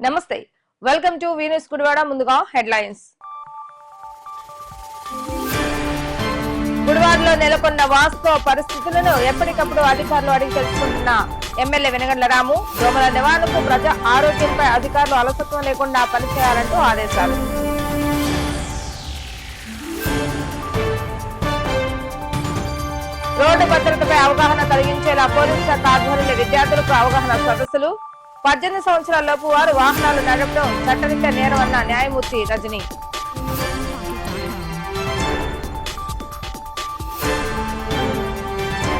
నమస్తే. Welcome to Venus Gudivada ముందుగా headlines గుడివాడలో నెలకొన్న వాస్తవ పరిస్థితులను ఎప్పటికప్పుడు అధికారులు అడిగి తెలుసుకుంటున్న ఎమ్మెల్యే వెనగండ్ల రాము దోమల నివారణకు ప్రజా ఆరోగ్యంపై అధికారులు అలసత్వం లేకుండా పనిచేయాలంటూ ఆదేశాలు. రోడ్డు భద్రతపై అవగాహన కలిగించేలా పోలీసు శాఖ ఆధ్వర్యంలో విద్యార్థులకు అవగాహన సదస్సులు. పద్దెనిమిది సంవత్సరాల లోపు వారు వాహనాలు నడపడం చట్టరీత్యా నేరం అన్న న్యాయమూర్తి రజనీ.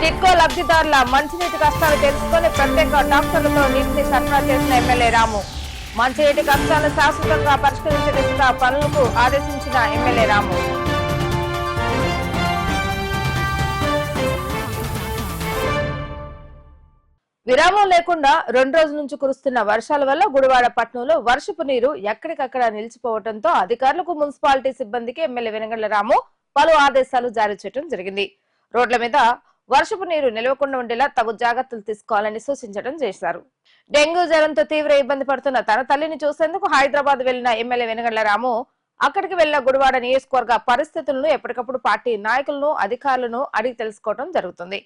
టిక్కో లబ్ధిదారుల మంచినీటి కష్టాలు తెలుసుకుని ప్రత్యేక డాక్టర్లతో నీటిని సరఫరా చేసిన ఎమ్మెల్యే రాము. మంచినీటి కష్టాలను శాశ్వతంగా పరిష్కరించే దిశగా పనులకు ఆదేశించిన ఎమ్మెల్యే రాము. విరామం లేకుండా రెండు రోజుల నుంచి కురుస్తున్న వర్షాల వల్ల గుడివాడ పట్టణంలో వర్షపు నీరు ఎక్కడికక్కడ నిలిచిపోవడంతో అధికారులకు మున్సిపాలిటీ సిబ్బందికి ఎమ్మెల్యే వెనగండ్ల రాము పలు ఆదేశాలు జారీ చేయడం జరిగింది. రోడ్ల మీద వర్షపు నీరు నిలవకుండా ఉండేలా తగు జాగ్రత్తలు తీసుకోవాలని సూచించడం చేశారు. డెంగ్యూ జ్వరంతో తీవ్ర ఇబ్బంది పడుతున్న తన తల్లిని చూసేందుకు హైదరాబాద్ వెళ్ళిన ఎమ్మెల్యే వెనగండ్ల రాము అక్కడికి వెళ్ళిన గుడివాడ నియోజకవర్గ పరిస్థితులను ఎప్పటికప్పుడు పార్టీ నాయకులను అధికారులను అడిగి తెలుసుకోవడం జరుగుతుంది.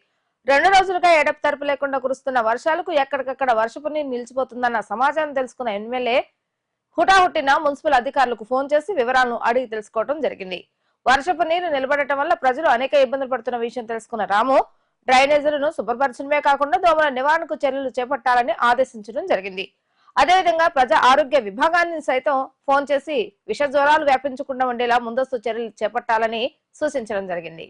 రెండు రోజులుగా ఎడపు తరపు లేకుండా కురుస్తున్న వర్షాలకు ఎక్కడికక్కడ వర్షపు నీరు నిలిచిపోతుందన్న సమాచారం తెలుసుకున్న ఎమ్మెల్యే హుటాహుట్టిన మున్సిపల్ అధికారులకు ఫోన్ చేసి వివరాలను అడిగి తెలుసుకోవడం జరిగింది. వర్షపు నీరు నిలబడటం వల్ల ప్రజలు అనేక ఇబ్బందులు పడుతున్న విషయం తెలుసుకున్న రాము డ్రైనేజీలను శుభ్రపరచడమే కాకుండా దోమల నివారణకు చర్యలు చేపట్టాలని ఆదేశించడం జరిగింది. అదేవిధంగా ప్రజా ఆరోగ్య విభాగాన్ని సైతం ఫోన్ చేసి విష జ్వరాలు వ్యాపించకుండా ఉండేలా ముందస్తు చర్యలు చేపట్టాలని సూచించడం జరిగింది.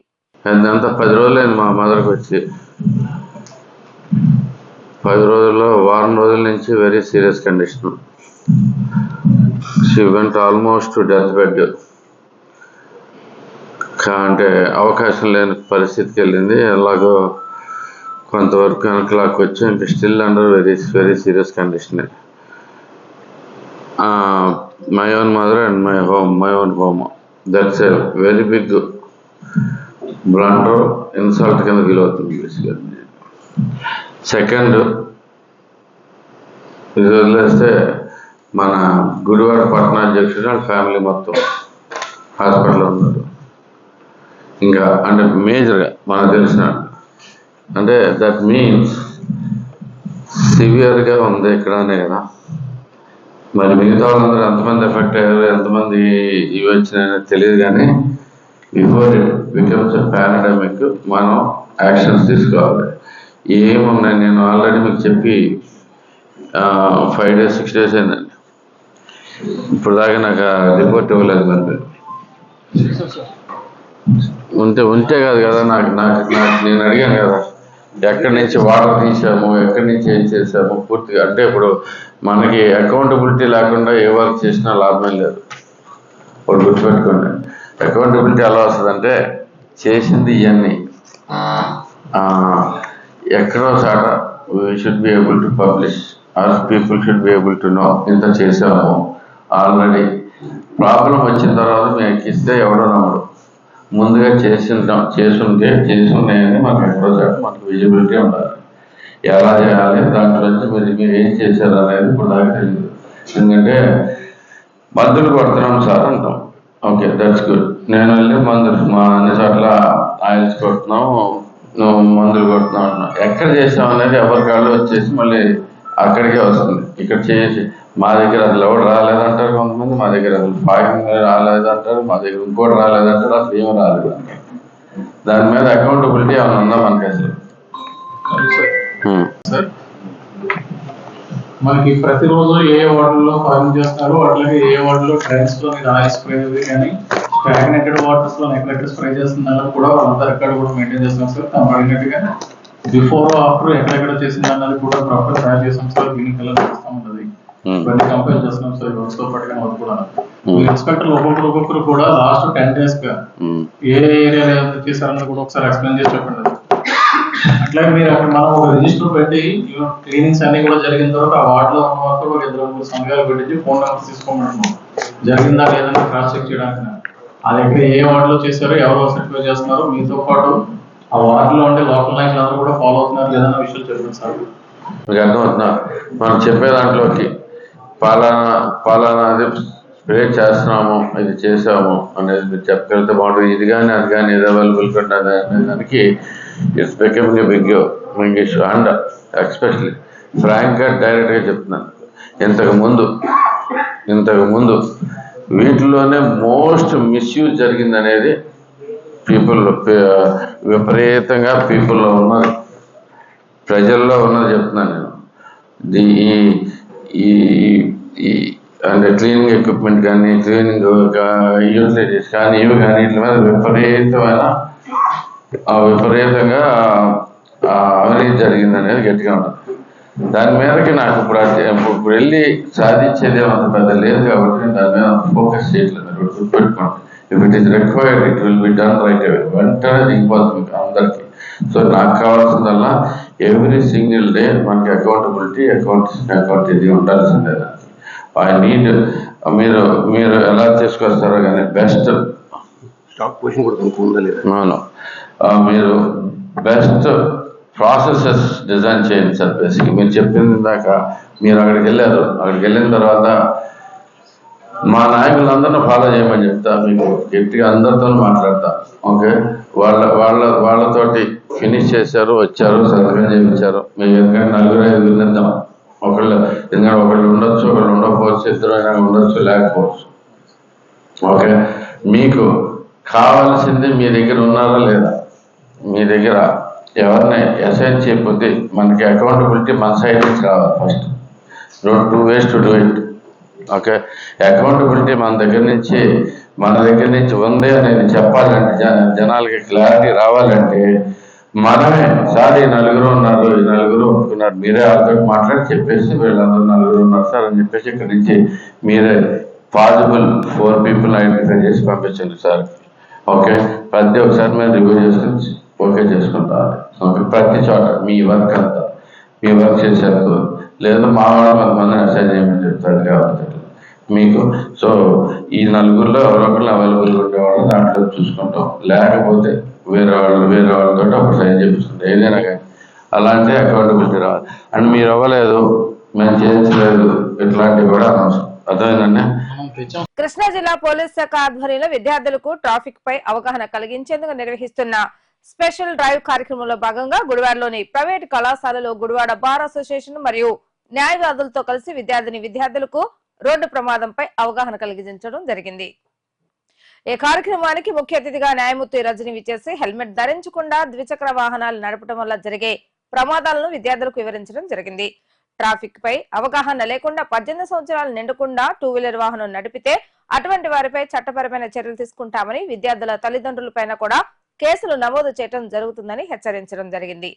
పది రోజులైంది మా మదర్కి వచ్చి. పది రోజుల్లో వారం రోజుల నుంచి very serious condition she went almost death bed అంటే అవకాశం లేని పరిస్థితికి వెళ్ళింది. ఎలాగో కొంతవరకు వెనకలాకి వచ్చి ఇంకా still under very very serious condition my own mother and my home my own home that's a very big blunder insult కింద ఫీల్ అవుతుంది బేసిక్గా సెకండ్ ఇది వదిలేస్తే మన గుడివాడ పట్టణాధ్యక్షుడు వాళ్ళ ఫ్యామిలీ మొత్తం హాస్పిటల్లో ఉన్నారు. ఇంకా అంటే మేజర్గా మనకు తెలిసిన అంటే దట్ మీన్స్ సివియర్గా ఉంది ఇక్కడ అనే కదా. మరి మిగతా వాళ్ళందరూ ఎంతమంది ఎఫెక్ట్ అయ్యారు ఎంతమంది ఇవి వచ్చినాయో తెలియదు కానీ బిఫోర్ ఇట్ బికమ్స్ పారాడమిక్ మనం యాక్షన్స్ తీసుకోవాలి. ఏమున్నాయి? నేను ఆల్రెడీ మీకు చెప్పి ఫైవ్ డేస్ సిక్స్ డేస్ అయిందండి. ఇప్పుడు దాకా నాకు రిపోర్ట్ ఇవ్వలేదు మరి ఉంటే ఉంటే కాదు కదా నాకు నాకు నాకు నేను అడిగాను కదా ఎక్కడి నుంచి వాటర్ తీసాము ఎక్కడి నుంచి ఏం చేసాము పూర్తిగా అంటే ఇప్పుడు మనకి అకౌంటబిలిటీ లేకుండా ఏ వర్క్ చేసినా లాభమే లేదు. ఇప్పుడు గుర్తుపెట్టుకోండి. అకౌంటబిలిటీ ఎలా వస్తుందంటే చేసింది ఇవన్నీ. ఎక్కడో చాట we should be able to publish or people should be able to know ఇంత చేసాము ఆల్రెడీ ప్రాబ్లం వచ్చిన తర్వాత మీకు ఇస్తే ఎవడో నమ్మడు ముందుగా చేసింటాం చేసుంటే చేసున్నాయని మనకు ఎక్కడో చాట మనకు విజిబిలిటీ ఉండాలి. ఎలా చేయాలి దాంట్లో నుంచి మీరు మీరు ఏం చేశారు అనేది ఇప్పుడు దాకా తెలియదు. ఎందుకంటే మందులు కొడుతున్నాం సార్ అంటాం. ఓకే దట్స్ గుడ్ నేను వెళ్ళి మందులు మా అన్ని చోట్ల ఆయిల్స్ కొడుతున్నాం మందులు కొడుతున్నాం అంటున్నాం. ఎక్కడ చేసాం అనేది ఎవరి కాళ్ళు వచ్చేసి మళ్ళీ అక్కడికే వస్తుంది. ఇక్కడ చేసి మా దగ్గర అసలు ఎవరు రాలేదంటారు కొంతమంది మా దగ్గర అసలు పాయింగ్ రాలేదంటారు మా దగ్గర ఇంకోటి రాలేదంటారు అసలు ఏమీ రాలేదు. దాని మీద అకౌంటబిలిటీ ఏమైనా ఉందా మనకి అసలు హ్మ్. సార్ మనకి ప్రతిరోజు ఏ వార్డులో ఫార్మ్ చేస్తారో అట్లాగే ఏ వార్డులో ట్రైన్స్లో మీద ఆయిల్ స్ప్రే కానీ స్టాగ్నేటెడ్ వాటర్స్లో ఎక్కడ స్ప్రే చేస్తుందన్నది కూడా వాళ్ళంతా రికార్డు కూడా మెయింటైన్ చేస్తాం సార్ తను అడిగినట్టుగా బిఫోర్ ఆఫ్టర్ ఎక్కడెక్కడ చేసింది అన్నది కూడా ప్రాపర్ తయారు చేస్తాం సార్ దీనికి చేస్తా Hmm. ఇవన్నీ కంపేర్ చేస్తున్నాం. సార్ రోడ్స్తో పాటుగా అది కూడా Hmm. ఇన్స్పెక్టర్లు ఒక్కొక్కరు ఒక్కొక్కరు కూడా లాస్ట్ టెన్ డేస్గా హ్మ్. ఏ ఏరియాలో చేశారన్నది కూడా ఒకసారి ఎక్స్ప్లెయిన్ చేసి చెప్పండి. అట్లాగే మీరు అక్కడ మనం ఒక రిజిస్టర్ పెట్టి క్లీనింగ్స్ అన్ని కూడా జరిగిన తర్వాత ఆ వార్డ్లో ఉన్న వాళ్ళు ఒక ఇద్దరు ముగ్గురు సంఘాలు పెట్టి ఫోన్ నెంబర్స్ తీసుకోమంటున్నాం జరిగిందా లేదని క్రాస్ చెక్ చేయడానికి అది ఎక్కడ ఏ వార్డ్లో చేశారో ఎవరు సర్టిఫై చేస్తున్నారో మీతో పాటు ఆ వార్డ్లో ఉండే లోకల్ నాయకులు అందరూ కూడా ఫాలో అవుతున్నారు లేదన్న విషయం చెప్పండి సార్. మీకు అర్థమవుతుందా? మనం చెప్పే దాంట్లోకి పాలనా పాలనాది స్ప్రే చేస్తున్నాము ఇది చేసాము అనేది మీరు చెప్పగలిగితే బాగుంటుంది. ఇది కానీ అది కానీ ఏది అవైలబుల్ ఉన్నది అనే దానికి it's becoming big big issue and especially ఫ్రాంక్గా డైరెక్ట్గా చెప్తున్నాను ఇంతకుముందు ఇంతకుముందు వీటిలోనే మోస్ట్ మిస్యూజ్ జరిగింది అనేది పీపుల్ విపరీతంగా పీపుల్లో ఉన్నది ప్రజల్లో ఉన్నది చెప్తున్నాను నేను. ఈ- ఈ ఈ అంటే క్లీనింగ్ ఎక్విప్మెంట్ కానీ క్లీనింగ్ యూటిలిటీస్ కానీ ఇవి కానీ వీటి మీద విపరీతమైన ఆ విపరీతంగా అవినీతి జరిగింది అనేది గట్టిగా ఉంటుంది. దాని మీదకి నాకు ఇప్పుడు ఇప్పుడు వెళ్ళి సాధించేది అంత పెద్ద లేదు కాబట్టి దాని మీద ఫోకస్ చేయట్లేదు. మీరు గుర్తుపెట్టుకోండి. If it is required it will be done right away వెంటనే దిగిపోతుంది అందరికీ. సో నాకు కావాల్సిందల్లా ఎవ్రీ సింగిల్ డే మనకి అకౌంటబిలిటీ అకౌంట్ అకౌంట్ ఇది ఉండాల్సిందే ఐ నీడ్ మీరు మీరు ఎలా తీసుకొస్తారో కానీ బెస్ట్ స్టాక్ పొజిషన్ కూడా మీరు బెస్ట్ ప్రాసెసెస్ డిజైన్ చేయండి సార్ బేసిక్ మీరు చెప్పింది ఇందాక మీరు అక్కడికి వెళ్ళారు. అక్కడికి వెళ్ళిన తర్వాత మా నాయకులందరినీ ఫాలో చేయమని చెప్తా మీకు గట్టిగా అందరితో మాట్లాడతా. ఓకే వాళ్ళ వాళ్ళ వాళ్ళతోటి ఫినిష్ చేశారు వచ్చారు సంతకం చేయించారు. మేము ఎందుకంటే నలుగురు ఐదుగురు నిద్దాం ఒకళ్ళు ఎందుకంటే ఒకళ్ళు ఉండొచ్చు ఒకళ్ళు ఉండకపోవచ్చు ఇద్దరు అయినా ఉండొచ్చు లేకపోవచ్చు. ఓకే? మీకు కావాల్సింది మీ దగ్గర ఉన్నారా లేదా? మీ దగ్గర ఎవరిని అసైన్ చేయకపోతే మనకి అకౌంటబిలిటీ మన సైడ్ నుంచి రావాలి first two ways to do it okay? Accountability మన దగ్గర నుంచి మన దగ్గర నుంచి ఉంది అని చెప్పాలంటే జన జనాలకి క్లారిటీ రావాలంటే మనమే. సార్ ఈ నలుగురు ఉన్నారు ఈ నలుగురు ఒప్పుకున్నారు మీరే వాళ్ళతో మాట్లాడి చెప్పేసి వీళ్ళందరూ నలుగురు ఉన్నారు సార్ అని చెప్పేసి ఇక్కడ నుంచి మీరే పాసిబుల్ ఫోర్ పీపుల్ ఐడెంటిఫై చేసి పంపించండి సార్. ఓకే? ప్రతి ఒక్కసారి మేము రివ్యూ చేసుకుని ఓకే చేసుకుంటారు ఓకే? ప్రతి చోట మీ వర్క్ అంతా. మీ వర్క్ చేసేందుకు. లేదా మా వాళ్ళు కొంతమంది మెసేజ్ చేయమని చెప్తారు కాబట్టి. మీకు సో ఈ నలుగురిలో ఎవరొకరు అవైలబుల్ ఉండేవాళ్ళు దాంట్లో చూసుకుంటాం. లేకపోతే వేరే వాళ్ళు వేరే వాళ్ళతో అప్పుడు సైన్ చేపిస్తుంది. ఏదైనా కానీ. అలాంటి అకౌంటబిలిటీ రావాలి. అండ్ మీరు అవ్వలేదు మేము చేయించలేదు ఇట్లాంటివి కూడా అనవసరం. అర్థమైందండి? కృష్ణా జిల్లా పోలీస్ శాఖ ఆధ్వర్యంలో విద్యార్థులకు ట్రాఫిక్ పై అవగాహన కలిగించేందుకు నిర్వహిస్తున్న స్పెషల్ డ్రైవ్ కార్యక్రమంలో భాగంగా గుడివాడలోని ప్రైవేట్ కళాశాలలో గుడివాడ బార్ అసోసియేషన్ మరియు న్యాయవాదులతో కలిసి విద్యార్థిని విద్యార్థులకు రోడ్డు ప్రమాదంపై అవగాహన కలిగించడం జరిగింది. ఈ కార్యక్రమానికి ముఖ్య అతిథిగా న్యాయమూర్తి రజని విచేసి హెల్మెట్ ధరించకుండా ద్విచక్ర వాహనాలు నడపడం వల్ల జరిగే ప్రమాదాలను విద్యార్థులకు వివరించడం జరిగింది. ట్రాఫిక్ పై అవగాహన లేకుండా పద్దెనిమిది సంవత్సరాలు నిండకుండా టూ వీలర్ వాహనం నడిపితే అటువంటి వారిపై చట్టపరమైన చర్యలు తీసుకుంటామని విద్యార్థుల తల్లిదండ్రులపైన కూడా కేసులు నమోదు చేయడం జరుగుతుందని హెచ్చరించడం జరిగింది.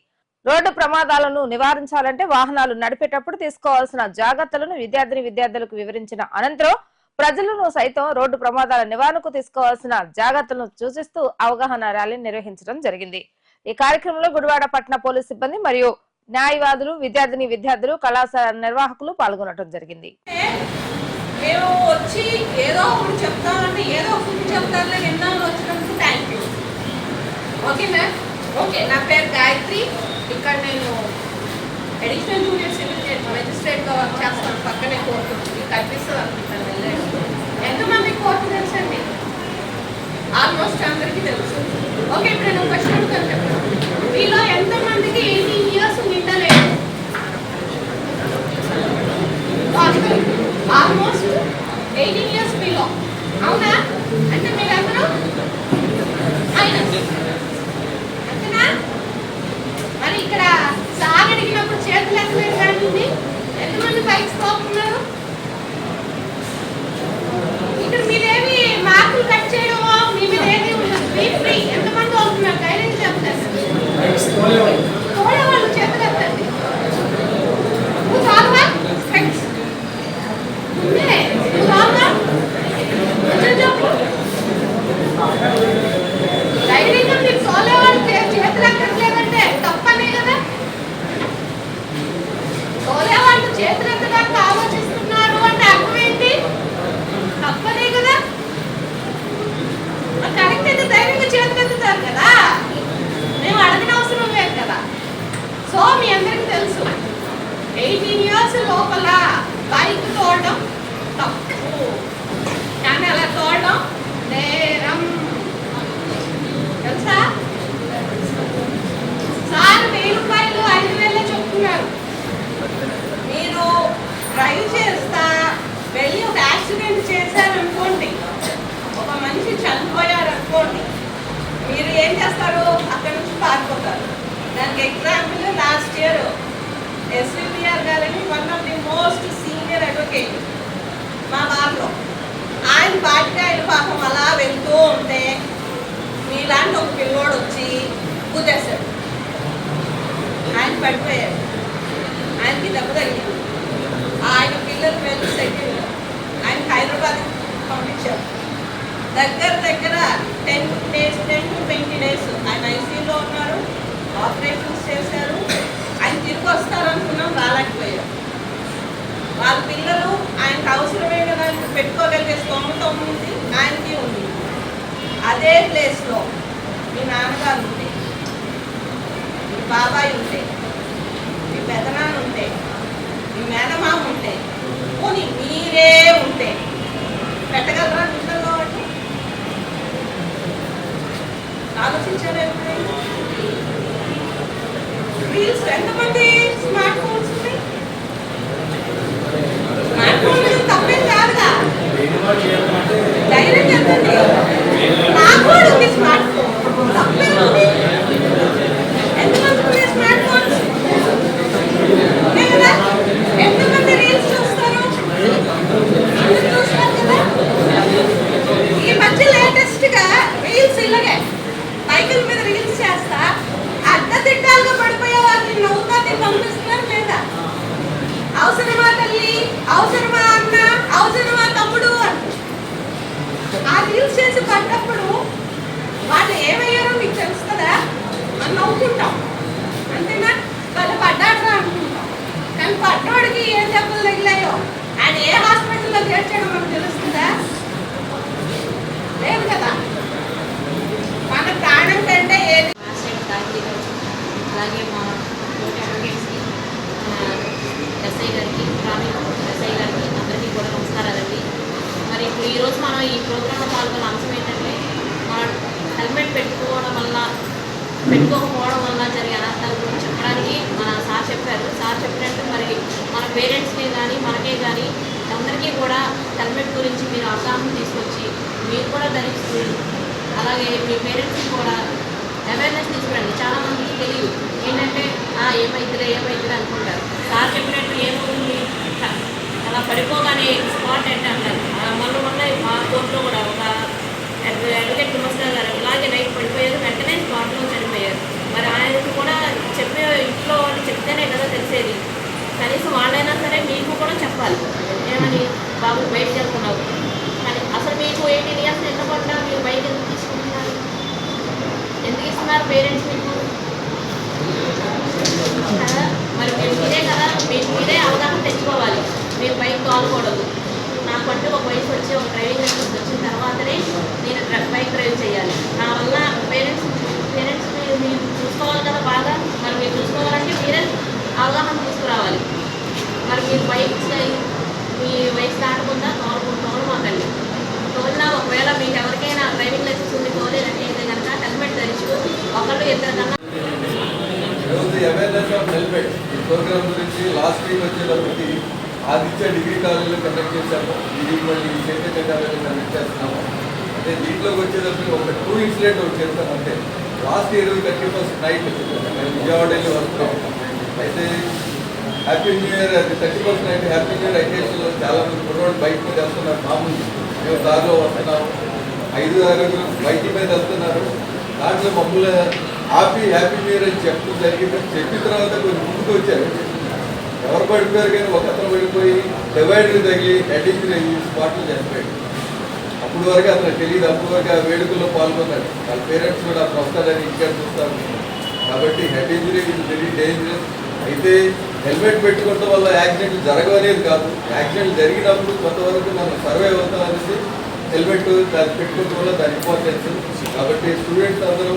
రోడ్డు ప్రమాదాలను నివారించాలంటే వాహనాలు నడిపేటప్పుడు తీసుకోవాల్సిన జాగ్రత్తలను విద్యార్థిని విద్యార్థులకు వివరించిన అనంతరం ప్రజలను సైతం రోడ్డు ప్రమాదాల నివారణకు తీసుకోవాల్సిన జాగ్రత్తలను సూచిస్తూ అవగాహన ర్యాలీ నిర్వహించడం జరిగింది. ఈ కార్యక్రమంలో గుడివాడ పట్టణ పోలీస్ సిబ్బంది మరియు న్యాయవాదులు విద్యార్థిని విద్యార్థులు కళాశాల నిర్వాహకులు పాల్గొనడం జరిగింది. మేము వచ్చి ఏదో ఒకటి చెప్తామంటే ఏదో ఒకటి చెప్తారులే విన్నాను వచ్చినందుకు థ్యాంక్ యూ ఓకేనా ఓకే నా పేరు గాయత్రి. ఇక్కడ నేను అడిషనల్ జూనియర్ సివిల్ మెజిస్ట్రేట్గా వర్క్ చేస్తాను పక్కనే కోర్టు ఉంది. కనిపిస్తుంది అనుకుంటాను వెళ్ళాడు ఎంతమంది కోర్టు తెలుసండి? ఆల్మోస్ట్ అందరికీ తెలుసు. ఓకే ఇప్పుడు నేను క్వశ్చన్ చేతులెత్తడానికి ఆలోచిస్తున్నారు అంటే అర్థం ఏంటి? తప్పదే కదా. కరెక్ట్ అయితే ధైర్యంగా కదా. మేము అడగని లేదు కదా. సో అందరికి తెలుసు ఎయిటీన్ ఇయర్స్ లోపల బైక్ తోడడం తప్పు. కానీ అలా తోడడం నేరం. తెలుసా? వెళ్ళి ఒక యాక్సిడెంట్ చేశారనుకోండి ఒక మనిషి చనిపోయారు అనుకోండి మీరు ఏం చేస్తారు? అక్కడ నుంచి పారిపోతారు. దానికి ఎగ్జాంపుల్ లాస్ట్ ఇయర్ ఎస్విపిఆర్ గారని one of the most senior advocate మా వారిలో. ఆయన పాటికి ఆయన పాపం అలా వెళ్తూ ఉంటే మీలాంటి ఒక పిల్లోడు వచ్చి కుదేశాడు. ఆయన పడిపోయాడు. ఆయనకి దెబ్బ తగిలింది. ఆయన పిల్లలు వెళ్ళి సెటిల్ ఆయన హైదరాబాద్ పంపించారు. దగ్గర దగ్గర ten days ten to twenty days ఆయన ఐసీయూలో ఉన్నారు ఆపరేషన్స్ చేశారు. ఆయన తిరిగి వస్తారనుకున్నాం రాలేకపోయారు వాళ్ళ పిల్లలు ఆయనకు అవసరమైన దానికి పెట్టుకోగలిగే స్తోమత ఉంది ఆయనకి ఉంది. అదే ప్లేస్లో మీ నాన్నగారు ఉంటే మీ బాబాయ్ ఉంటే మీ పెదనాన్న ఉంటే మీ మేనమామ ఉంటే. పోనీ మీరే ఉంటే. పెట్టగలరా పిల్లల్లో కాబట్టి? ఆలోచించారా ఎప్పుడైనా? రీల్స్ ఎంతమంది స్మార్ట్ ఫోన్స్ ఉన్నాయి? స్మార్ట్ ఫోన్ మీద తప్పేం కాదుగా. ధైర్యం చెప్పండి నాకు కూడా ఉంది స్మార్ట్ ఫోన్ తప్పే ఉంది ఎంతమంది ఉన్నాయి స్మార్ట్ ఫోన్స్ ఉన్నాయి కదా ఎంతమంది రీల్స్ చూస్తారు అందరూ చూస్తారు కదా ఈ మధ్య లేటెస్ట్గా రీల్స్ ఇలాగే బైకుల మీద రీల్స్ చేస్తా అడ్డదిడ్డాలుగా పడిపోయే వాళ్ళని నవ్వుతా తిని పంపిస్తున్నారు లేదా అవసరమా తల్లి? అవసరమా అన్న? అవసరమా తమ్ముడు? ఆ రీల్స్ చేసి పడ్డప్పుడు వాళ్ళు ఏమయ్యారో మీకు తెలుస్తుందా? అని నవ్వుకుంటాం అంతేనా వాళ్ళు పడ్డాడు అనుకుంటాం కానీ పడ్డోడికి ఏం దెబ్బలు తగిలాయో ఆయన ఏ హాస్పిటల్లో చేర్చాడో మనకు తెలుస్తుందా లేదు కదా మన ప్రాణం కంటే ఏది మాస్టర్ గాయత్రి గారు అలాగే మా తోటి అడ్వకేట్స్కి ఎస్ఐ గారికి గ్రామీణ ఎస్ఐ గారికి అందరికీ కూడా నమస్కారాలండి మరి ఇప్పుడు ఈరోజు మనం ఈ ప్రోగ్రాంలో పాల్గొన్న అంశం ఏంటంటే మనం హెల్మెట్ పెట్టుకోవడం వల్ల పెట్టుకోకపోవడం వల్ల జరిగే అనర్థాల గురించి చెప్పడానికి మన సార్ చెప్పారు సార్ చెప్పినట్టు మరి మన పేరెంట్స్కి కానీ మనకే కానీ అందరికీ కూడా హెల్మెట్ గురించి మీరు అవగాహన తీసుకొచ్చి మీరు కూడా ధరిస్తూ అలాగే మీ పేరెంట్స్కి కూడా అవేర్నెస్ తీసుకురండి చాలా మందికి తెలియదు ఏంటంటే "ఆ, ఏమైతుందిలే ఏమైతుందిలే అనుకుంటారు సార్ చెప్పినట్టు ఏమవుతుంది క- అలా పడిపోగానే స్పాట్ అంటే అంటారు ఆ, మొన్న మొన్న మా కోర్టులో కూడా ఒక అడ్వ- అడ్వకేట్ నమస్కార్ గారు ఇలాగే నైట్ పడిపోయారు వెంటనే స్పాట్లో చనిపోయారు మరి ఆయనకు కూడా చెప్పే ఇంట్లో వాళ్ళు చెప్తేనే కదా తెలిసేది కనీసం వాళ్ళైనా సరే మీకు కూడా చెప్పాలి. ఏమని? బాబు బయట వెళ్తున్నావు. కానీ అసలు మీకు ఎయిటీన్ ఇయర్స్ ఎన్నకుండా మీరు బయట ఎందుకు తీసుకుంటున్నారు? ఎందుకు ఇస్తున్నారు పేరెంట్స్ మీకు? కదా? మరి మీరు మీరే కదా మీరు మీరే అవగాహన తెచ్చుకోవాలి. మీరు బైక్ తోలకూడదు నాకంటూ ఒక వయసు వచ్చి ఒక డ్రైవింగ్ లైసెన్స్ వచ్చిన తర్వాతనే నేను బైక్ డ్రైవ్ చేయాలి. నా వల్ల పేరెంట్స్ పేరెంట్స్ మీరు చూసుకోవాలి కదా బాగా. మరి మీరు చూసుకోవాలంటే మీరే అవగాహన రావాలి. మరి మీరు బైక్ మీ వయసు దాటకుండా తోలుకుంటారు మాకండి. తోలినా ఒకవేళ మీకు ఎవరికైనా డ్రైవింగ్ లైసెన్స్ ఉంది తోలేదంటే అయితే కనుక హెల్మెట్ ధరిస్తూ ఒకళ్ళు ఇద్దరు కన్నా అవేర్నెస్ ఆఫ్ హెల్మెట్. ఈ ప్రోగ్రామ్ గురించి లాస్ట్ వీక్ వచ్చేటప్పటికి ఆదిత్య డిగ్రీ కాలేజీలో కండక్ట్ చేశాము. ఈ వీక్ మళ్ళీ చైతన్య కాలేజీలో కండక్ట్ చేస్తున్నాము అంటే దీంట్లోకి వచ్చేటప్పటికి ఒక టూ ఇన్సిడెంట్ ఒకటి చెప్తాను అంటే last year thirty first night Vijayawada వెళ్ళి వస్తున్నాం. అయితే హ్యాపీ న్యూ ఇయర్ అది thirty first night happy new year అకేషన్లో చాలా మంది కుర్రోడు బైక్ మీద వస్తున్నారు మామూలు మేము దారిలో వస్తున్నాము. ఐదు ఆరుగురు బైక్ మీద వస్తున్నారు. దాంట్లో మమ్మల్ని హ్యాపీ హ్యాపీ న్యూ ఇయర్ అని చెప్పడం జరిగింది. చెప్పిన తర్వాత కొంచెం ముందుకు వచ్చారు. ఎవరు పడిపోయారు కానీ ఒక అతను పడిపోయి డివైడర్ తగిలి హెడ్ ఇంజరీ అయ్యి స్పాట్లు చనిపోయాడు. అప్పుడు వరకు అతను తెలియదు. అప్పుడు వరకు ఆ వేడుకల్లో పాల్గొన్నాడు. వాళ్ళ పేరెంట్స్ కూడా అతను వస్తాడని ఇంకా చూస్తాను కాబట్టి head injury is very dangerous అయితే హెల్మెట్ పెట్టుకోవడం వల్ల యాక్సిడెంట్ జరగనేది కాదు. యాక్సిడెంట్ జరిగినప్పుడు కొంతవరకు మనం సర్వే అవుతాం అనేసి హెల్మెట్ దాన్ని పెట్టుకోవడం వల్ల దాని ఇంపార్టెన్స్. కాబట్టి స్టూడెంట్స్ అందరూ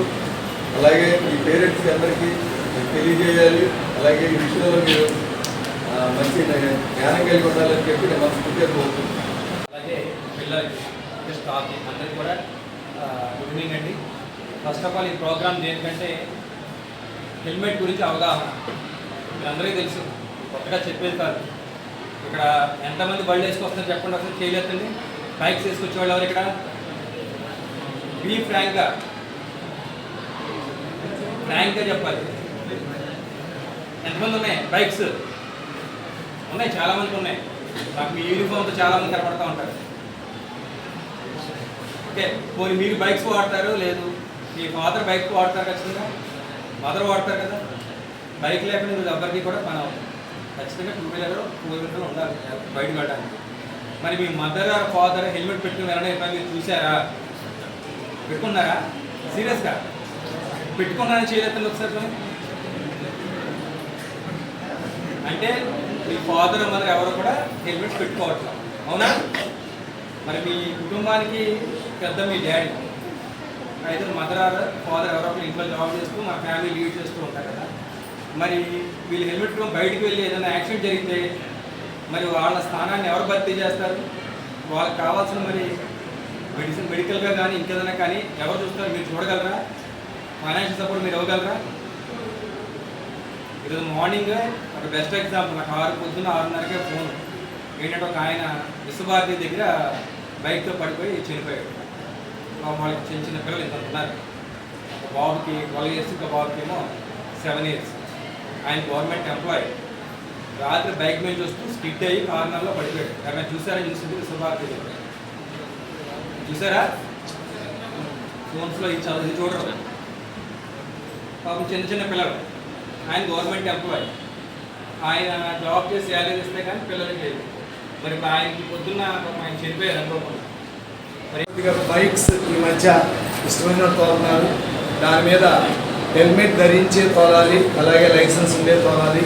అలాగే మీ పేరెంట్స్కి అందరికీ తెలియజేయాలి. అలాగే ఈ విషయంలో మీరు మంచి జ్ఞానం కలిగి ఉండాలని చెప్పి నేను మనస్ఫూర్తిగా కోరుకుంటున్నాను. అలాగే పిల్లలకి స్టాఫ్ అందరికి కూడా గుడ్ ఈవినింగ్ అండి. ఫస్ట్ ఆఫ్ ఆల్ ఈ ప్రోగ్రామ్ దేనికంటే హెల్మెట్ గురించి అవగాహన. మీ అందరికీ తెలుసు. కొత్తగా చెప్పేది కాదు. ఇక్కడ ఎంతమంది బళ్ళు వేసుకొస్తున్నారు చెప్పండి అసలు చేయలేదండి. బైక్స్ వేసుకొచ్చేవాళ్ళు ఎవరు ఇక్కడ? బీ ఫ్రాంక్గా. ఫ్రాంక్గా చెప్పాలి. ఎంతమంది ఉన్నాయి? బైక్స్. ఉన్నాయి చాలామంది ఉన్నాయి. నాకు మీ యూనిఫామ్తో చాలామంది కనపడుతూ ఉంటారు. ఓకే పోనీ మీరు బైక్స్ వాడతారు? లేదు. మీ ఫాదర్ బైక్ వాడతారు ఖచ్చితంగా? మదర్ వాడతారు కదా? బైక్ లేకుండా ఈరోజు ఎవరికి కూడా పని అవుతుంది ఖచ్చితంగా టూ వీలర్ టూ వీలర్ ఉండాలి బయట పెట్టడానికి మరి మీ మదర్ ఆర్ ఫాదర్ హెల్మెట్ పెట్టుకుని వెళ్ళడం ఎప్పుడైనా మీరు చూసారా పెట్టుకున్నారా? సీరియస్గా పెట్టుకున్నారని చేయలేదండి ఒకసారి పోనీ? అంటే మీ ఫాదర్ మదర్ ఎవరు కూడా హెల్మెట్ పెట్టుకోవట్లేదు. అవునా? మరి మీ కుటుంబానికి పెద్ద మీ డాడీ. అయితే మదర్ ఆర్ ఫాదర్ ఎవరో ఇంట్లో జాబ్ చేస్తూ మా ఫ్యామిలీ లీడ్ చేస్తూ ఉంటారు కదా. మరి వీళ్ళు హెల్మెట్ బయటకు బయటికి వెళ్ళి ఏదైనా యాక్సిడెంట్ జరిగితే మరి వాళ్ళ స్థానాన్ని ఎవరు భర్తీ చేస్తారు? వాళ్ళకి కావాల్సిన మరి మెడిసిన్ మెడికల్గా కానీ ఇంకేదైనా కానీ ఎవరు చూస్తారు? మీరు చూడగలరా? ఫైనాన్షియల్ సపోర్ట్ మీరు ఇవ్వగలరా? ఈరోజు మార్నింగ్ ఒక బెస్ట్ ఎగ్జాంపుల్. నాకు ఆరు పొద్దున్న ఆరున్నరకే ఫోన్. ఏంటంటే ఒక ఆయన విశ్వభారతి దగ్గర బైక్తో పడిపోయి చనిపోయాడు. వాళ్ళకి చిన్న చిన్న పిల్లలు ఇంత ఉన్నారు. ఒక బాబుకి ట్వెల్వ్ ఇయర్స్ ఒక బాబుకి ఏమో సెవెన్ ఇయర్స్. ఆయన గవర్నమెంట్ ఎంప్లాయీ రాత్రి బైక్ మీద చూస్తూ స్కిడ్ అయ్యి కార్నర్లో పడిపోయాడు. ఎవరైనా చూసారా? చూసింది విశ్వభారతి చూసారా? ఫోన్స్లో ఇచ్చారు చదువు ఇది చూడరు. పాపం చిన్న చిన్న పిల్లలు. ఆయన గవర్నమెంట్ ఎంప్లాయీ ఆయన జాబ్ చేసి శాలరీ ఇస్తే కానీ పిల్లలకి లేదు. మరి ఆయనకి పొద్దున్న ఆయన చనిపోయారు అనుకోకుండా బైక్స్ ఈ మధ్య ఇష్టమైన తోలుతున్నారు దాని మీద హెల్మెట్ ధరించే తోలాలి అలాగే లైసెన్స్ ఉండే తోలాలి.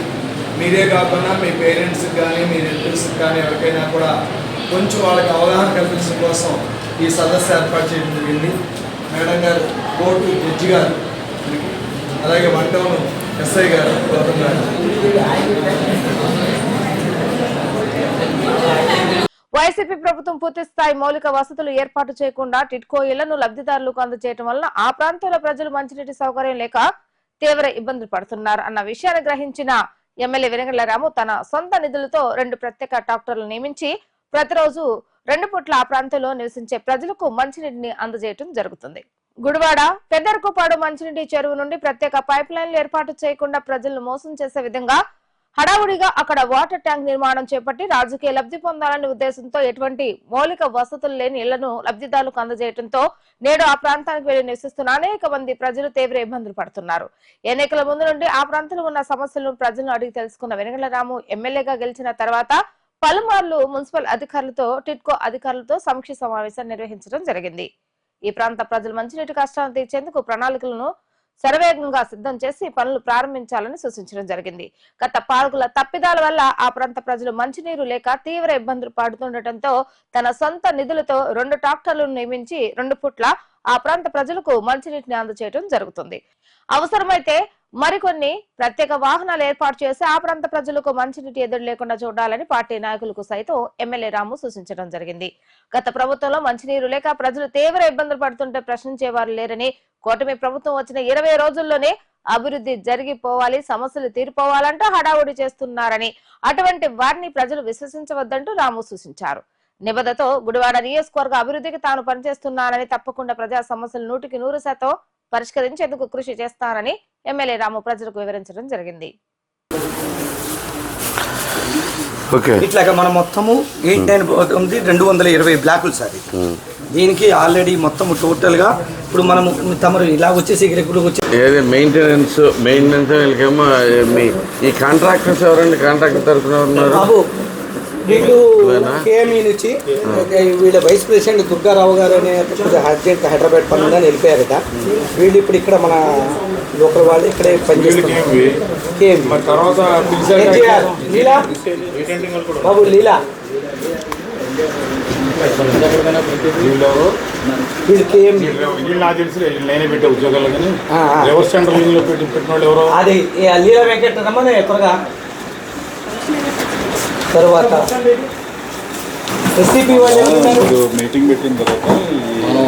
మీరే కాకుండా మీ పేరెంట్స్కి కానీ మీ రిలేటివ్స్కి కానీ ఎవరికైనా కూడా కొంచెం వాళ్ళకి అవగాహన కల్పించడం కోసం ఈ సదస్సు ఏర్పాటు చేయడం జరిగింది. మేడం గారు కోర్టు జడ్జి గారు అలాగే వన్ టౌన్ ఎస్ఐ గారు గౌతమ్ గారు. వైసీపీ ప్రభుత్వం పూర్తి స్థాయి మౌలిక వసతులు ఏర్పాటు చేయకుండా టిట్కో ఇళ్ళను లబ్ధిదారులకు అందజేయడం వలన ఆ ప్రాంతంలో ప్రజలు మంచినీటి సౌకర్యం లేక తీవ్ర ఇబ్బందులు పడుతున్నారు అన్న విషయాన్ని గ్రహించిన ఎమ్మెల్యే వెనగళ్ళ రాము తన సొంత నిధులతో రెండు ప్రత్యేక డాక్టర్లు నియమించి ప్రతిరోజు రెండు పూట్ల ఆ ప్రాంతంలో నివసించే ప్రజలకు మంచినీటిని అందజేయడం జరుగుతుంది. గుడివాడ పెద్దరకుపాడు మంచినీటి చెరువు నుండి ప్రత్యేక పైప్ లైన్లు ఏర్పాటు చేయకుండా ప్రజలను మోసం చేసే విధంగా హడావుడిగా అక్కడ వాటర్ ట్యాంక్ నిర్మాణం చేపట్టి రాజకీయ లబ్ధి పొందాలనే ఉద్దేశంతో ఎటువంటి మౌలిక వసతులు లేని ఇళ్ళను లబ్ధిదారులకు అందజేయడంతో నేడు ఆ ప్రాంతానికి వెళ్ళి నివసిస్తున్న అనేక మంది ప్రజలు తీవ్ర ఇబ్బందులు పడుతున్నారు. ఎన్నికల ముందు నుండి ఆ ప్రాంతంలో ఉన్న సమస్యలను ప్రజలను అడిగి తెలుసుకున్న వెనగల రాము ఎమ్మెల్యేగా గెలిచిన తర్వాత పలుమార్లు మున్సిపల్ అధికారులతో టిట్కో అధికారులతో సమీక్ష సమావేశం నిర్వహించడం జరిగింది. ఈ ప్రాంత ప్రజలు మంచినీటి కష్టాలను తీర్చేందుకు ప్రణాళికలను శరవేగంగా సిద్ధం చేసి పనులు ప్రారంభించాలని సూచించడం జరిగింది. గత పాలకుల తప్పిదాల వల్ల ఆ ప్రాంత ప్రజలు మంచినీరు లేక తీవ్ర ఇబ్బందులు పడుతుండటంతో తన సొంత నిధులతో రెండు ట్రాక్టర్లను నియమించి రెండు పుట్ల ఆ ప్రాంత ప్రజలకు మంచినీటిని అందజేయడం జరుగుతుంది. అవసరమైతే మరికొన్ని ప్రత్యేక వాహనాలు ఏర్పాటు చేసి ఆ ప్రాంత ప్రజలకు మంచినీటి ఎదురు లేకుండా చూడాలని పార్టీ నాయకులకు సైతం ఎమ్మెల్యే రాము సూచించడం జరిగింది. గత ప్రభుత్వంలో మంచినీరు లేక ప్రజలు తీవ్ర ఇబ్బందులు పడుతుంటే ప్రశ్నించేవారు లేరని కూటమి ప్రభుత్వం వచ్చిన ఇరవై రోజుల్లోనే అభివృద్ధి జరిగిపోవాలి సమస్యలు తీరిపోవాలంటూ హడావుడి చేస్తున్నారని అటువంటి వారిని ప్రజలు విశ్వసించవద్దంటూ రాము సూచించారు. నిబద్ధతో గుడివాడ నియోజకవర్గ అభివృద్ధికి తాను పనిచేస్తున్నానని తప్పకుండా ప్రజా సమస్యలు నూటికి నూరు శాతం పరిష్కరించేందుకు కృషి చేస్తానని ఎమ్మెల్యే రాము ప్రజలకు వివరించడం జరిగింది. ఓకే. ఇట్లాగా మనం మొత్తము ఎయిట్ నైన్ ఉంది రెండు వందల ఇరవై బ్లాకులు సార్. దీనికి ఆల్రెడీ మొత్తం టోటల్గా ఇప్పుడు మనము తమరు ఇలా వచ్చేసి ఇప్పుడు వచ్చే ఏది మెయింటెనెన్స్ మెయింటెనెన్స్ వీళ్ళకేమో మీ ఈ కాంట్రాక్టర్స్ ఎవరండి? కాంట్రాక్టర్ తరఫున ఉన్నారు బాబు వీళ్ళు? కేఎంఈ నుంచి వీళ్ళ వైస్ ప్రెసిడెంట్ దుర్గారావు గారు అనే అర్జెంట్ హైదరాబాద్ పని ఉందని వెళ్ళిపోయారట. వీళ్ళు ఇప్పుడు ఇక్కడ మన లోకల్ వాళ్ళు ఇక్కడే లీలా? బాబు లీలా? ఉద్యోగాలు అది ఈ లీలా వెంకటరమణ త్వరగా తర్వాత ఎస్సీపీ వాళ్ళు మీటింగ్ పెట్టిన తర్వాత మనం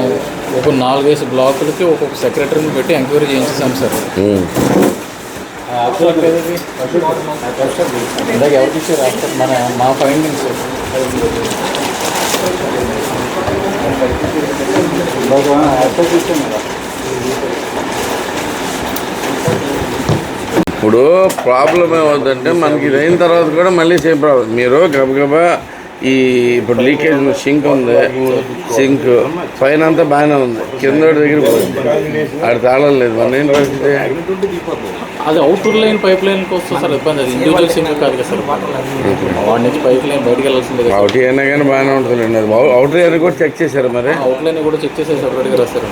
ఒక నాలుగైదు బ్లాకులకి ఒక్కొక్క సెక్రటరీని పెట్టి ఎంక్వైరీ చేయించాం సార్. ఇందాక ఎవరికి ఇచ్చారు మన మా ఫైండింగ్స్ యాక్సెప్ట్ ఇచ్చాను కదా? ఇప్పుడు ప్రాబ్లం ఏమవుతుందంటే మనకి ఇది అయిన తర్వాత కూడా మళ్ళీ సేమ్ ప్రాబ్లం మీరు గబగబా ఈ ఇప్పుడు లీకేజ్ సింక్ ఉంది. సింక్ పైన అంతా బాగానే ఉంది. కింద దగ్గర పోయింది ఆడ తాళం లేదు. మన ఏం పరిస్థితి? అది అవుటర్ లైన్ పైప్ లైన్ కోసం సార్ ఇబ్బంది అది. ఇండివిజువల్ సింక్ కాదు కదా సార్. వాడి నుంచి పైప్ లైన్ బయటకు వెళ్ళాల్సిందే కదా అవుట్ అయినా కానీ బాగానే ఉంటుందండి. అది అవుట్ అని కూడా చెక్ చేశారు మరి? అవుట్ లైన్ కూడా చెక్ చేసి సపరేట్గా రాస్తారు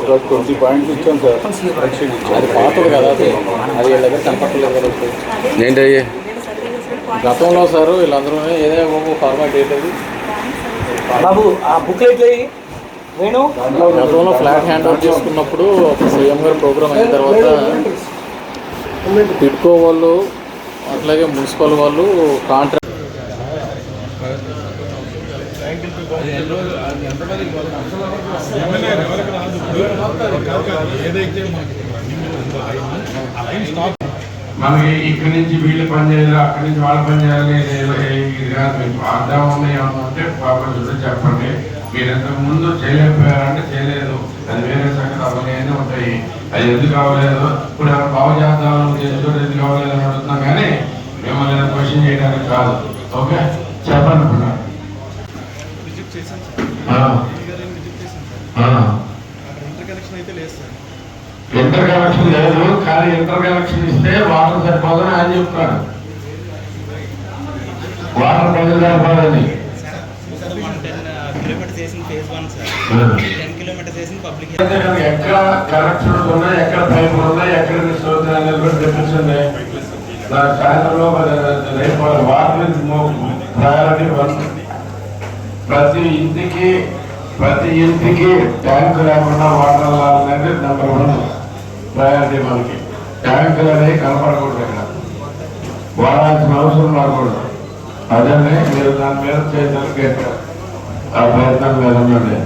ఒక ట్వంటీ పాయింట్స్ ఇచ్చాం సార్. అది పాతది కదా అది. అది వీళ్ళ దగ్గర కనపట్టలేదు కదా. ఏంటయ్యి? గతంలో సార్ వీళ్ళందరూ ఏదో బాబు ఫార్మాట్ ఏంటది బాబు ఆ బుక్లెట్లు వేణు? గతంలో ఫ్లాట్ హ్యాండ్ ఓవర్ చేసుకున్నప్పుడు ఒక సీఎం గారు ప్రోగ్రామ్ అయిన తర్వాత టిడ్కో వాళ్ళు అట్లాగే మున్సిపల్ వాళ్ళు కాంట్రాక్ట్ మనకి ఇక్కడి నుంచి వీళ్ళు పని చేయాలి అక్కడి నుంచి వాళ్ళు పని చేయాలి ఇది ఇది కాదు. మీకు అర్థం ఏమన్నా ఉంటే పాపం చూసి చెప్పండి. మీరు ఇంతకు ముందు చేయలేకపోయారంటే చేయలేదు. అది వేరే సంగతి అవన్నీ ఉంటాయి. అది ఎందుకు కావలేదు? ఇప్పుడు ఎవరు బాగు చేసి ఎందుకు కావలేదు అని అడుగుతున్నాం కానీ మిమ్మల్ని క్వశ్చన్ చేయడానికి కాదు. ఓకే? చెప్పండి ఇప్పుడు. ఆ. ఇంటర్ కనెక్షన్ లేదు కానీ ఇంటర్ కనెక్షన్ ఇస్తే వాటర్ సరిపోదని ఆయన చెప్తున్నాడు వాటర్ ప్రజలు సరిపోదని. ఎక్కడ కనెక్షన్స్ ఉన్నాయి ఎక్కడ పైపులు ఉన్నాయి ఎక్కడ మిస్ అవుతున్నాయి దాని సాయంత్రంలో రేపు వాటర్ ప్రయారిటీ వన్ ప్రతి ఇంటికి ప్రతి ఇంటికి ట్యాంక్ లేకుండా వాటర్ అనేది నెంబర్ వన్. ప్రయారిటీ మనకి. ట్యాంకులు అనేవి కనపడకూడదు ఇక్కడ. వాడాల్సిన అవసరం రాకూడదు. అదే మీరు దాని మీద చేయడానికి ఆ ప్రయత్నం మీద ఉండండి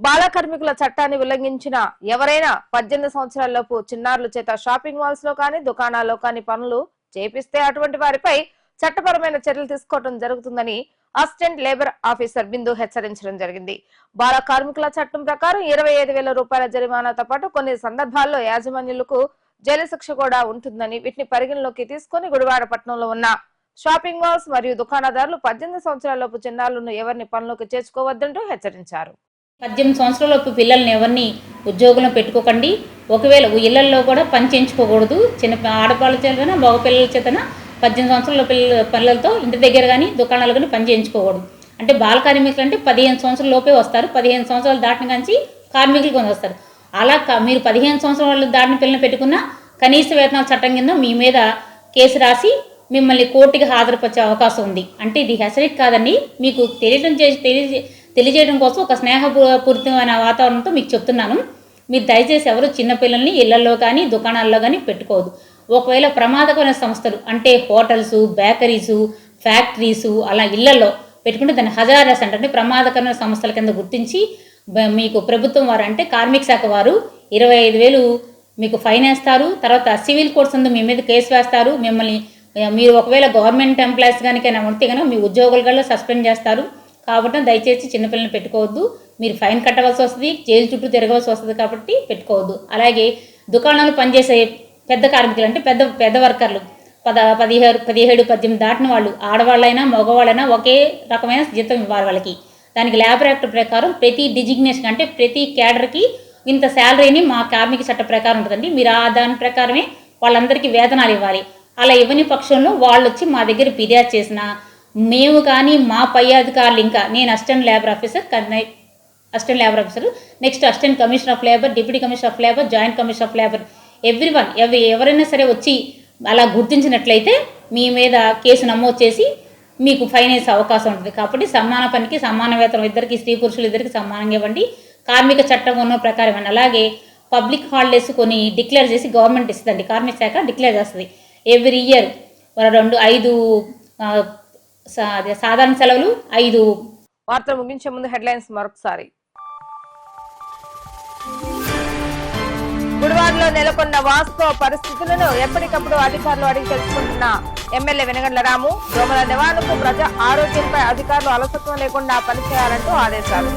బాల కార్మికుల చట్టాన్ని ఉల్లంఘించిన ఎవరైనా పద్దెనిమిది సంవత్సరాలలోపు చిన్నారుల చేత షాపింగ్ మాల్స్లో కానీ దుకాణాల్లో కానీ పనులు చేపిస్తే అటువంటి వారిపై చట్టపరమైన చర్యలు తీసుకోవడం జరుగుతుందని అసిస్టెంట్ లేబర్ ఆఫీసర్ బిందు హెచ్చరించడం జరిగింది. బాల కార్మికుల చట్టం ప్రకారం ఇరవై ఐదు వేల రూపాయల జరిమానాతో పాటు కొన్ని సందర్భాల్లో యాజమాన్యులకు జైలు శిక్ష కూడా ఉంటుందని వీటిని పరిగణలోకి తీసుకొని గుడివాడ పట్టణంలో ఉన్న షాపింగ్ మాల్స్ మరియు దుకాణదారులు పద్దెనిమిది సంవత్సరాలలోపు చిన్నారులను ఎవరిని పనులకు చేర్చుకోవద్దంటూ హెచ్చరించారు. పద్దెనిమిది సంవత్సరాలలోపు పిల్లల్ని ఎవరిని ఉద్యోగంలో పెట్టుకోకండి. ఒకవేళ ఇళ్ళలో కూడా పని చేయించుకోకూడదు. చిన్న ఆడపిల్లల చేతన మగ పిల్లల చేతన పద్దెనిమిది సంవత్సరాల పిల్ల పిల్లలతో ఇంటి దగ్గర కానీ దుకాణాలు కానీ పని చేయించుకోకూడదు. అంటే బాల కార్మికులు అంటే పదిహేను సంవత్సరాల లోపే వస్తారు. పదిహేను సంవత్సరాలు దాటిన కాంచి కార్మికులు కొని వస్తారు. అలా కా- మీరు పదిహేను సంవత్సరాలు దాటిన పిల్లలు పెట్టుకున్న కనీస వేతనాల చట్టం కింద మీ మీద కేసు రాసి మిమ్మల్ని కోర్టుకి హాజరుపరిచే అవకాశం ఉంది. అంటే ఇది హెసరిట్ కాదండి. మీకు తెలియడం చేసి తెలియజే తెలియజేయడం కోసం ఒక స్నేహపూరితమైన వాతావరణంతో మీకు చెప్తున్నాను. మీరు దయచేసి ఎవరు చిన్నపిల్లల్ని ఇళ్ళలో కానీ దుకాణాల్లో కానీ పెట్టుకోవద్దు. ఒకవేళ ప్రమాదకరమైన సంస్థలు అంటే హోటల్స్ బేకరీసు ఫ్యాక్టరీసు అలా ఇళ్ళలో పెట్టుకుంటే దాన్ని హజారస్ అంటే ప్రమాదకరమైన సంస్థల కింద గుర్తించి మీకు ప్రభుత్వం వారు అంటే కార్మిక శాఖ వారు ఇరవై ఐదు వేలు మీకు ఫైన్ వేస్తారు. తర్వాత సివిల్ కోర్ట్స్ ఉంది మీ మీద కేసు వేస్తారు. మిమ్మల్ని మీరు ఒకవేళ గవర్నమెంట్ ఎంప్లాయీస్ కనుక ఉంటే కనుక మీ ఉద్యోగులు కూడా సస్పెండ్ చేస్తారు. కాబట్టి దయచేసి చిన్నపిల్లల్ని పెట్టుకోవద్దు. మీరు ఫైన్ కట్టవలసి వస్తుంది జైలు చుట్టూ తిరగవలసి వస్తుంది కాబట్టి పెట్టుకోవద్దు. అలాగే దుకాణాలు పనిచేసే పెద్ద కార్మికులు అంటే పెద్ద పెద్ద వర్కర్లు. పద పదిహేడు పదిహేడు పద్దెనిమిది దాటిన వాళ్ళు ఆడవాళ్ళైనా మగవాళ్ళైనా ఒకే రకమైన జీతం ఇవ్వాలి వాళ్ళకి. దానికి లేబర్ యాక్ట్ ప్రకారం ప్రతి డిజిగ్నేషన్ అంటే ప్రతి క్యాడర్కి ఇంత శాలరీని మా కార్మిక చట్ట ప్రకారం ఉంటుందండి. మీరు ఆ దాని ప్రకారమే వాళ్ళందరికీ వేతనాలు ఇవ్వాలి. అలా ఇవ్వని పక్షంలో వాళ్ళు వచ్చి మా దగ్గర ఫిర్యాదు చేసిన మేము కానీ మా పై అధికారులు ఇంకా నేను assistant labour officer assistant labour officer next assistant commissioner of labour deputy commissioner of labour joint commissioner of labour every one ఎవరైనా సరే వచ్చి అలా గుర్తించినట్లయితే మీ మీద కేసు నమోదు చేసి మీకు ఫైన్ వేసే అవకాశం ఉంటుంది. కాబట్టి సమాన పనికి సమాన వేతనం ఇద్దరికి స్త్రీ పురుషులు ఇద్దరికి సమానంగా ఇవ్వండి. కార్మిక చట్టం ఉన్న ప్రకారం ఇవ్వండి. అలాగే పబ్లిక్ హాలిడేస్ కొన్ని డిక్లేర్ చేసి గవర్నమెంట్ ఇస్తుందండి. కార్మిక శాఖ డిక్లేర్ చేస్తుంది. ఎవ్రీ ఇయర్ రెండు ఐదు సా- అదే సాధారణ సెలవులు ఐదు. వార్తలు ముగించే ముందు హెడ్లైన్స్ మరొకసారి. గుడివాడలో నెలకొన్న వాస్తవ పరిస్థితులను ఎప్పటికప్పుడు అధికారులు అడిగి తెలుసుకుంటున్న ఎమ్మెల్యే వెనగండ్ల రాము దోమల నివారణకు ప్రజా ఆరోగ్యంపై అధికారులు అలసత్వం లేకుండా పనిచేయాలంటూ ఆదేశాలు.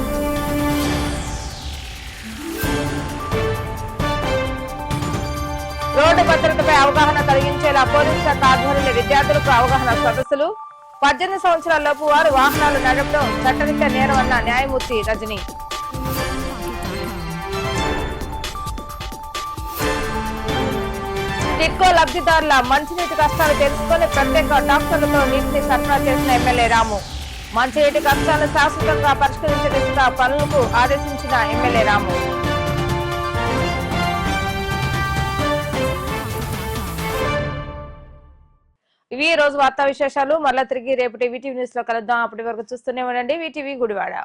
రోడ్డు భద్రతపై అవగాహన కలిగించేలా పోలీసు శాఖ ఆధ్వర్యంలో విద్యార్థులకు అవగాహన సదస్సులు. పద్దెనిమిది సంవత్సరాల లోపు వారు వాహనాలు నడపడం చట్టరీత్యా నేరమన్న న్యాయమూర్తి రజనీ. టిడ్కో లబ్ధిదారుల మంచినీటి కష్టాలు తెలుసుకొని ప్రత్యేక డాక్టర్లతో నీటిని సరఫరా చేసిన ఎమ్మెల్యే రాము. మంచినీటి కష్టాలను శాశ్వతంగా పరిష్కరించే దిశగా పనులకు ఆదేశించిన ఎమ్మెల్యే రాము. ఇవి రోజు వార్తా విశేషాలు. మరలా తిరిగి రేపటి వీటీవీ న్యూస్లో కలుద్దాం. అప్పటి వరకు చూస్తూనే ఉండండి. వీటీవీ గుడివాడ.